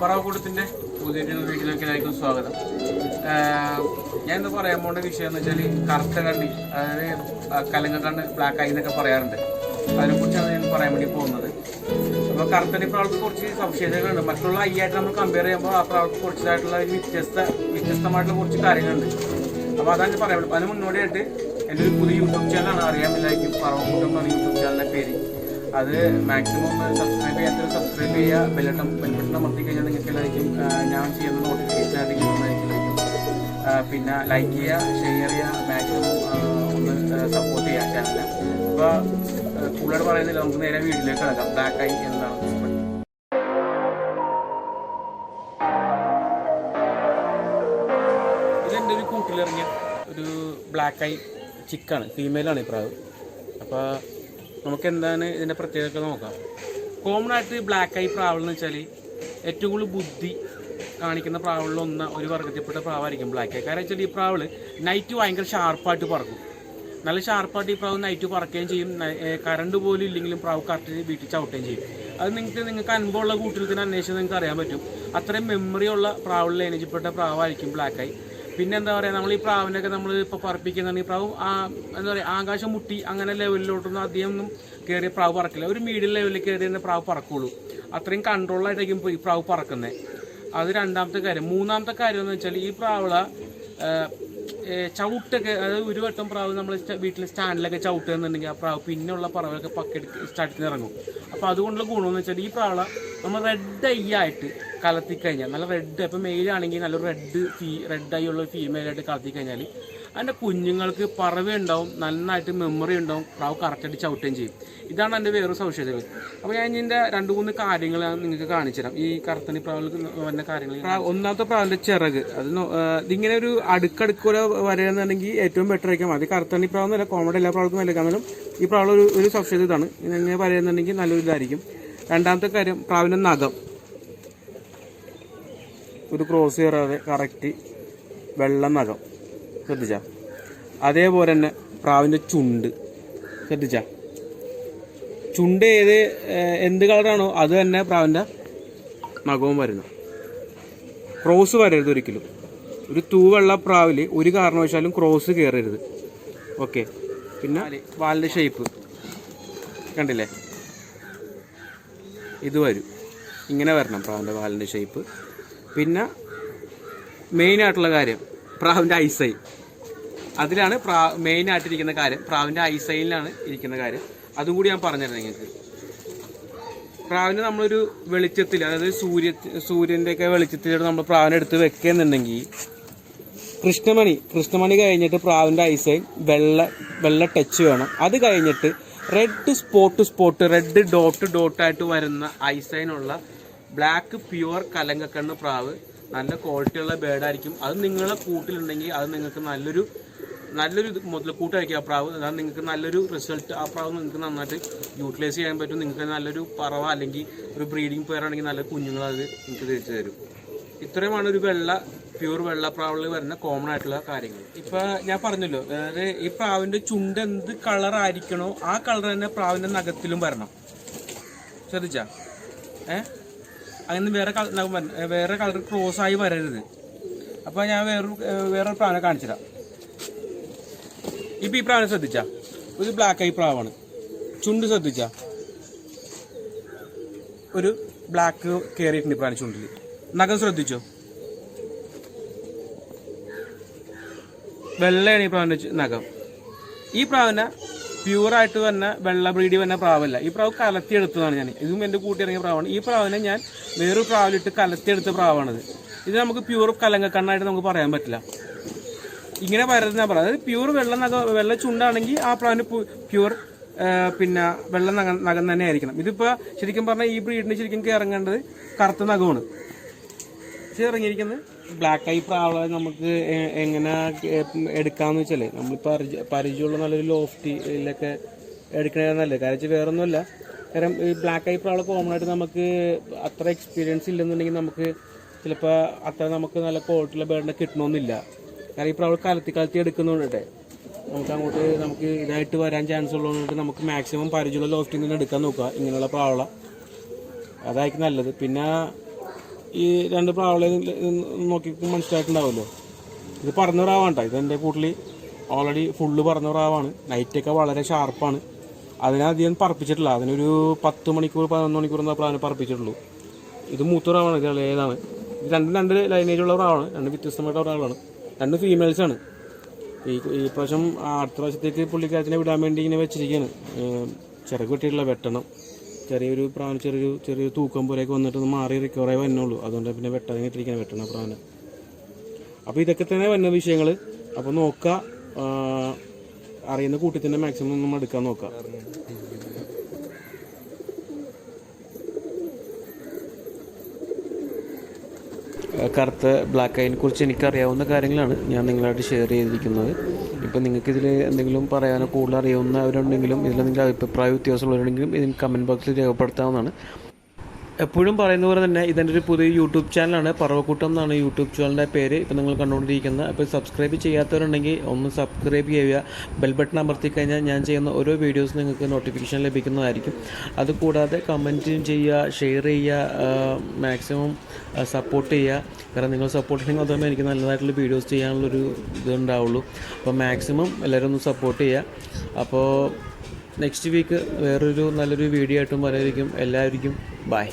പറവക്കൂട്ടത്തിന്റെ പുതിയൊരു വീട്ടിലേക്ക് എല്ലാവർക്കും സ്വാഗതം. ഞാൻ ഇന്ന് പറയാൻ പോകേണ്ട വിഷയം എന്ന് വെച്ചാൽ കറുത്ത കണ്ണി അതായത് കലങ്ങ കണ്ണ് ബ്ലാക്ക് ആയി എന്നൊക്കെ പറയാറുണ്ട്. അതിനെ കുറിച്ചാണ് ഞാൻ പറയാൻ വേണ്ടി പോകുന്നത്. അപ്പോൾ കറുത്തണി പ്രാവൾക്ക് കുറച്ച് സവിശേഷതകളുണ്ട് മറ്റുള്ള ആയിട്ട് നമ്മൾ കമ്പയർ ചെയ്യുമ്പോൾ ആ പ്രാവൾക്ക് കുറച്ചതായിട്ടുള്ള ഒരു വ്യത്യസ്ത വ്യത്യസ്തമായിട്ടുള്ള കുറച്ച് കാര്യങ്ങളുണ്ട്. അപ്പോൾ അതാണ് പറയാൻ അതിന് മുന്നോടിയായിട്ട് എന്റെ ഒരു പുതിയ യൂട്യൂബ് ചാനലാണ് അറിയാമില്ലായിരിക്കും പറവക്കൂട്ടം പറഞ്ഞ യൂട്യൂബ് പേര് അത് മാക്സിമം സബ്സ്ക്രൈബ് ചെയ്യാത്തവർ സബ്സ്ക്രൈബ് ചെയ്യുക ബെല്ലട്ടം ബെൽബട്ടൺ അമർത്തി കഴിഞ്ഞാൽ നിങ്ങൾക്ക് എല്ലാവർക്കും ഞാൻ ചെയ്യുന്ന നോട്ടിഫിക്കേഷൻ ആയിട്ട് നന്നായിരിക്കും പിന്നെ ലൈക്ക് ചെയ്യുക ഷെയർ ചെയ്യുക മാക്സിമം ഒന്ന് സപ്പോർട്ട് ചെയ്യുക ചാനൽ അപ്പോൾ കൂടുതൽ പറയുന്നില്ല നമുക്ക് നേരെ വീട്ടിലേക്ക് കിടക്കാം. ബ്ലാക്ക് എന്താണ് ഇതെന്റെ ഒരു കൂട്ടിലിറങ്ങിയ ഒരു ബ്ലാക്ക് ഐ ചിക്കാണ് ഫീമെയിലാണ് ഈ പ്രാവ്. അപ്പോൾ നമുക്ക് എന്താണ് ഇതിന്റെ പ്രത്യേകത നോക്കാം. കോമൺ ആയിട്ട് ബ്ലാക്ക് ഐ പ്രാവൽ എന്ന് വെച്ചാൽ ഏറ്റവും കൂടുതൽ ബുദ്ധി കാണിക്കുന്ന പ്രാവളിലൊന്ന ഒരു വർഗത്തിൽപ്പെട്ട പ്രാവായിരിക്കും ബ്ലാക്ക് ഐ കാരണം വെച്ചാൽ ഈ പ്രാവൾ നൈറ്റ് ഭയങ്കര ഷാർപ്പായിട്ട് പറക്കും. നല്ല ഷാർപ്പായിട്ട് ഈ പ്രാവ് നൈറ്റ് പറക്കുകയും ചെയ്യും. കറണ്ട് പോലും ഇല്ലെങ്കിലും പ്രാവ് കറക്റ്റ് വീട്ടിൽ ചവിട്ടുകയും ചെയ്യും. അത് നിങ്ങൾക്ക് നിങ്ങൾക്ക് അനുഭവമുള്ള കൂട്ടിൽ തന്നെ അന്വേഷിച്ച് നിങ്ങൾക്ക് അറിയാൻ പറ്റും. അത്രയും മെമ്മറിയുള്ള പ്രാവുകളിൽ എനർജിപ്പെട്ട പ്രാവായിരിക്കും ബ്ലാക്ക് ഐ പിന്നെ എന്താ പറയുക നമ്മൾ ഈ പ്രാവിനൊക്കെ നമ്മൾ ഇപ്പോൾ പറപ്പിക്കുന്നുണ്ട്. ഈ പ്രാവ് ആ എന്താ പറയുക ആകാശം മുട്ടി അങ്ങനെ ലെവലിലോട്ടൊന്നും അധികം ഒന്നും കയറിയ പ്രാവ് പറക്കില്ല. ഒരു മീഡിയം ലെവലിൽ കയറി തന്നെ പ്രാവ് പറക്കുള്ളൂ. അത്രയും കൺട്രോളായിട്ടായിരിക്കും ഈ പ്രാവ് പറക്കുന്നത് അത് രണ്ടാമത്തെ കാര്യം. മൂന്നാമത്തെ കാര്യം എന്ന് വെച്ചാൽ ഈ പ്രാവള ചവിട്ടൊക്കെ അതായത് ഒരു വട്ടം പ്രാവ് നമ്മൾ വീട്ടിൽ സ്റ്റാൻഡിലൊക്കെ ചവിട്ടുകയെന്നുണ്ടെങ്കിൽ ആ പ്രാവ് പിന്നെയുള്ള പറവൊക്കെ പക്കെടുത്ത് സ്റ്റാർട്ടിൽ ഇറങ്ങും. അപ്പോൾ അതുകൊണ്ടുള്ള ഗുണമെന്ന് വെച്ചാൽ ഈ പ്രാവള നമ്മൾ റെഡ് ഐ ആയിട്ട് കലർത്തി കഴിഞ്ഞാൽ നല്ല റെഡ് ഇപ്പം മെയിലാണെങ്കിൽ നല്ല റെഡ് ഫീ റെഡ് ഐ ഉള്ള ഫീമെയിലായിട്ട് കലർത്തി കഴിഞ്ഞാൽ അതിന്റെ കുഞ്ഞുങ്ങൾക്ക് പറവുണ്ടാവും നന്നായിട്ട് മെമ്മറി ഉണ്ടാവും പ്രാവ് കറക്റ്റായിട്ട് ചവിട്ടുകയും ചെയ്യും. ഇതാണ് എന്റെ വേറൊരു സവിശേഷതകൾ. അപ്പോൾ ഞാൻ ഇതിന്റെ രണ്ട് മൂന്ന് കാര്യങ്ങൾ നിങ്ങൾക്ക് കാണിച്ചു തരാം. ഈ കറുത്തണി പ്രാവിൽ വന്ന കാര്യങ്ങൾ ഒന്നാമത്തെ പ്രാവിന്റെ ചിറക്. അത് ഇതിങ്ങനെ ഒരു അടുക്കടുക്കൂടെ വരികയെന്നുണ്ടെങ്കിൽ ഏറ്റവും ബെറ്റർ ആയിരിക്കും. അത് കറുത്തണി പ്രാവെന്നല്ല കോമഡി എല്ലാ പ്രാവൾക്കും കാരണം ഈ പ്രാവൾ ഒരു ഒരു സവിശേഷത ഇതാണ്. ഇങ്ങനെ പറയുന്നുണ്ടെങ്കിൽ നല്ലൊരു ഇതായിരിക്കും രണ്ടാമത്തെ കാര്യം പ്രാവിന്റെ നഖം. ഒരു ക്രോസ് കയറാതെ കറക്റ്റ് വെള്ള നഖം. ശ്രദ്ധിച്ച? അതേപോലെ തന്നെ പ്രാവിന്റെ ചുണ്ട്. ശ്രദ്ധിച്ച? ചുണ്ട് ഏത് എന്ത് കളറാണോ അത് തന്നെ പ്രാവിന്റെ നഖവും വരുന്നു ക്രോസ് വരരുത് ഒരിക്കലും. ഒരു തൂവെള്ള പ്രാവിൽ ഒരു കാരണവശാലും ക്രോസ് കയറരുത്. ഓക്കെ പിന്നെ? വാലിന്റെ ഷേപ്പ് കണ്ടില്ലേ? ഇത് വരും. ഇങ്ങനെ വരണം പ്രാവിന്റെ വാലിന്റെ ഷേപ്പ് പിന്നെ മെയിൻ ആയിട്ടുള്ള കാര്യം പ്രാവിന്റെ ഐസൈ അതിലാണ് പ്രാ മെയിൻ ആയിട്ടിരിക്കുന്ന കാര്യം പ്രാവിന്റെ ഐസൈലാണ് ഇരിക്കുന്ന കാര്യം. അതും കൂടി ഞാൻ പറഞ്ഞുതരാം നിങ്ങൾക്ക്. പ്രാവിനെ നമ്മളൊരു വെളിച്ചത്തിൽ അതായത് സൂര്യ സൂര്യന്റെയൊക്കെ ഒക്കെ വെളിച്ചത്തിലാണ് നമ്മൾ പ്രാവിനെ എടുത്ത് വെക്കുന്നുണ്ടെങ്കിൽ കൃഷ്ണമണി കൃഷ്ണമണി കഴിഞ്ഞിട്ട് പ്രാവിന്റെ ഐസൈൻ വെള്ള വെള്ള ടച്ച് വേണം. അത് കഴിഞ്ഞിട്ട് red spot spot red dot dot ആയിട്ട് വരുന്ന ഐസൈനുള്ള ബ്ലാക്ക് പ്യുവർ കലങ്കക്കണ്ണ് പ്രാവ്. നല്ല ക്വാളിറ്റിയുള്ള ബേഡായിരിക്കും അത് നിങ്ങളെ കൂട്ടിലുണ്ടെങ്കിൽ അത് നിങ്ങൾക്ക് നല്ലൊരു നല്ലൊരു മുതൽ കൂട്ടായിരിക്കും ആ പ്രാവ്. അതാണ് നിങ്ങൾക്ക് നല്ലൊരു റിസൾട്ട് ആ പ്രാവ് നിങ്ങൾക്ക് നന്നായിട്ട് യൂട്ടിലൈസ് ചെയ്യാൻ പറ്റും. നിങ്ങൾക്ക് നല്ലൊരു പറവ അല്ലെങ്കിൽ ഒരു ബ്രീഡിംഗ് പെയർ ആണെങ്കിൽ നല്ല കുഞ്ഞുങ്ങൾ അത് നിങ്ങൾക്ക് തിരിച്ചു തരും. ഇത്രയുമാണ് ഒരു വെള്ള പ്യൂർ വെള്ള പ്രാവിൽ വരുന്ന കോമൺ ആയിട്ടുള്ള കാര്യങ്ങൾ ഇപ്പൊ ഞാൻ പറഞ്ഞല്ലോ അതായത് ഈ പ്രാവിന്റെ ചുണ്ട് എന്ത് കളർ ആയിരിക്കണോ ആ കളർ തന്നെ പ്രാവിന്റെ നഖത്തിലും വരണം. ശ്രദ്ധിച്ച? ഏ? അങ്ങനെ വേറെ വേറെ കളർ ക്രോസ് ആയി വരരുത്. അപ്പൊ ഞാൻ വേറൊരു വേറൊരു പ്രാവിനെ കാണിച്ചുതരാം. ഇപ്പൊ ഈ പ്രാവിനെ ശ്രദ്ധിച്ച? ഒരു ബ്ലാക്ക് ഐ പ്രാവാണ്. ചുണ്ട് ശ്രദ്ധിച്ച? ഒരു ബ്ലാക്ക് കയറിയിട്ടുണ്ട് ഈ പ്രാവിന്റെ ചുണ്ടിൽ നഖം ശ്രദ്ധിച്ചോ? വെള്ളയാണ് ഈ പ്രാവിന്റെ നഖം. ഈ പ്രാവിനെ പ്യൂറായിട്ട് തന്നെ വെള്ള ബ്രീഡി വന്ന പ്രാവല്ല. ഈ പ്രാവ് കലത്തിയെടുത്തതാണ് ഞാൻ. ഇതും എന്റെ കൂട്ടിയിറങ്ങിയ പ്രാവാണ്. ഈ പ്രാവിനെ ഞാൻ വേറൊരു പ്രാവിലിട്ട് കലത്തിയെടുത്ത പ്രാവാണിത്. ഇത് നമുക്ക് പ്യൂർ കലങ്കക്കണ്ണായിട്ട് നമുക്ക് പറയാൻ പറ്റില്ല. ഇങ്ങനെ വരുന്ന പറയാം. അതായത് പ്യൂർ വെള്ള നഖ വെള്ള ചുണ്ടാണെങ്കിൽ ആ പ്രാവിന് പ്യൂർ പിന്നെ വെള്ള നഖം നഖം തന്നെ ആയിരിക്കണം. ഇതിപ്പോ ശരിക്കും പറഞ്ഞാൽ ഈ ബ്രീഡിന് ശരിക്കും ഇറങ്ങേണ്ടത് കറുത്ത നഖമാണ്. പക്ഷെ ഇറങ്ങിയിരിക്കുന്നത്. ബ്ലാക്ക് ഐ പ്രാവളെ നമുക്ക് എങ്ങനെ എടുക്കാന്ന് എടുക്കാന്ന് നമ്മൾ പരിചയമുള്ള നല്ലൊരു ലോഫ്റ്റിലൊക്കെ എടുക്കണേ നല്ലത്. കാരണം വെച്ചാൽ വേറെ ഒന്നുമല്ല കാരണം ഈ ബ്ലാക്ക് ഐ പ്രാവളെ കോമൺ ആയിട്ട് നമുക്ക് അത്ര എക്സ്പീരിയൻസ് ഇല്ലെന്നുണ്ടെങ്കിൽ നമുക്ക് ചിലപ്പോൾ അത്ര നമുക്ക് നല്ല ക്വാളിറ്റിയുള്ള ബേഡിനെ കിട്ടണമെന്നില്ല കാരണം ഈ പ്രാവൾ കലത്തി കലത്തി എടുക്കുന്നതുകൊണ്ടേ നമുക്ക് അങ്ങോട്ട് നമുക്ക് ഇതായിട്ട് വരാൻ ചാൻസ് ഉള്ളതുകൊണ്ട് നമുക്ക് മാക്സിമം പരിചയമുള്ള ലോഫ്റ്റിൽ നിന്ന് എടുക്കാൻ നോക്കുക. ഇങ്ങനെയുള്ള പ്രാവള. അതായിരിക്കും നല്ലത്. പിന്നെ ഈ രണ്ട് പ്രാവളെ നോക്കി മനസ്സിലായിട്ടുണ്ടാവുമല്ലോ. ഇത് പറഞ്ഞ പ്രാവാണ് ഇത് എന്റെ കൂട്ടിൽ ഓൾറെഡി ഫുള്ള് പറഞ്ഞ പ്രാവാണ്. നൈറ്റൊക്കെ വളരെ ഷാർപ്പാണ് അതിനധികം പറപ്പിച്ചിട്ടില്ല. അതിനൊരു പത്ത് മണിക്കൂർ പതിനൊന്ന് മണിക്കൂർ എന്താ പ്രാവിനെ പറപ്പിച്ചിട്ടുള്ളൂ. ഇത് മൂത്ത പ്രാവാണ് ഇത് ഇളയതാണ് രണ്ടും രണ്ട് ലൈനേജുള്ള പ്രാവാണ്. രണ്ട് വ്യത്യസ്തമായിട്ടുള്ള പ്രാവാണ്. രണ്ട് ഫീമെയിൽസാണ് ഈ ഈ പ്രാവശ്യം അടുത്ത പ്രാവശ്യത്തേക്ക് പുള്ളിക്കാരത്തിനെ വിടാൻ വേണ്ടി ഇങ്ങനെ വെച്ചിരിക്കുകയാണ്. ചിറക് വെട്ടിയിട്ടുള്ള വെട്ടണം. ചെറിയൊരു പ്രാവിന് ചെറിയൊരു ചെറിയൊരു തൂക്കം പോലെയൊക്കെ വന്നിട്ട് ഒന്ന് മാറി റിക്കവറായി വന്നുള്ളൂ അതുകൊണ്ട് പിന്നെ വെട്ടാതെ ഇട്ടിരിക്കണം വെട്ടണ പ്രാവിനെ അപ്പോൾ ഇതൊക്കെ തന്നെ വന്ന വിഷയങ്ങൾ അപ്പോൾ നോക്കുക അറിയുന്ന കൂട്ടി തന്നെ മാക്സിമം നമ്മൾ എടുക്കാൻ നോക്കാം. കറുത്ത ബ്ലാക്ക് ഐനെ കുറിച്ച് എനിക്കറിയാവുന്ന കാര്യങ്ങളാണ് ഞാൻ നിങ്ങളായിട്ട് ഷെയർ ചെയ്തിരിക്കുന്നത്. ഇപ്പം നിങ്ങൾക്കിതിൽ എന്തെങ്കിലും പറയാനോ കൂടുതൽ അറിയാവുന്നവരുണ്ടെങ്കിലും ഇതിൽ നിങ്ങളുടെ അഭിപ്രായ വ്യത്യാസമുള്ളവരുണ്ടെങ്കിലും ഇതിന് കമന്റ് ബോക്സിൽ രേഖപ്പെടുത്താവുന്നതാണ്. എപ്പോഴും പറയുന്ന പോലെ തന്നെ ഇതെന്റെ ഒരു പുതിയ യൂട്യൂബ് ചാനലാണ്. പറവക്കൂട്ടം എന്നാണ് യൂട്യൂബ് ചാനലിന്റെ പേര്. ഇപ്പോൾ നിങ്ങൾ കണ്ടുകൊണ്ടിരിക്കുന്നത്. അപ്പോൾ സബ്സ്ക്രൈബ് ചെയ്യാത്തവരുണ്ടെങ്കിൽ ഒന്ന് സബ്സ്ക്രൈബ് ചെയ്യുക. ബെൽ ബട്ടൺ അമർത്തി കഴിഞ്ഞാൽ ഞാൻ ചെയ്യുന്ന ഓരോ വീഡിയോസ് നിങ്ങൾക്ക് നോട്ടിഫിക്കേഷൻ ലഭിക്കുന്നതായിരിക്കും. അതുകൂടാതെ കമന്റും ചെയ്യുക ഷെയർ ചെയ്യുക മാക്സിമം സപ്പോർട്ട് ചെയ്യുക. കാരണം നിങ്ങൾ സപ്പോർട്ട് ഉണ്ടെങ്കിൽ മാത്രമേ എനിക്ക് നല്ലതായിട്ടുള്ള വീഡിയോസ് ചെയ്യാനുള്ളൊരു ഇത് ഉണ്ടാവുള്ളൂ അപ്പോൾ മാക്സിമം എല്ലാവരും ഒന്ന് സപ്പോർട്ട് ചെയ്യുക. അപ്പോൾ നെക്സ്റ്റ് വീക്ക് വേറൊരു നല്ലൊരു വീഡിയോ ആയിട്ടും വരായിരിക്കും എല്ലാവർക്കും ബൈ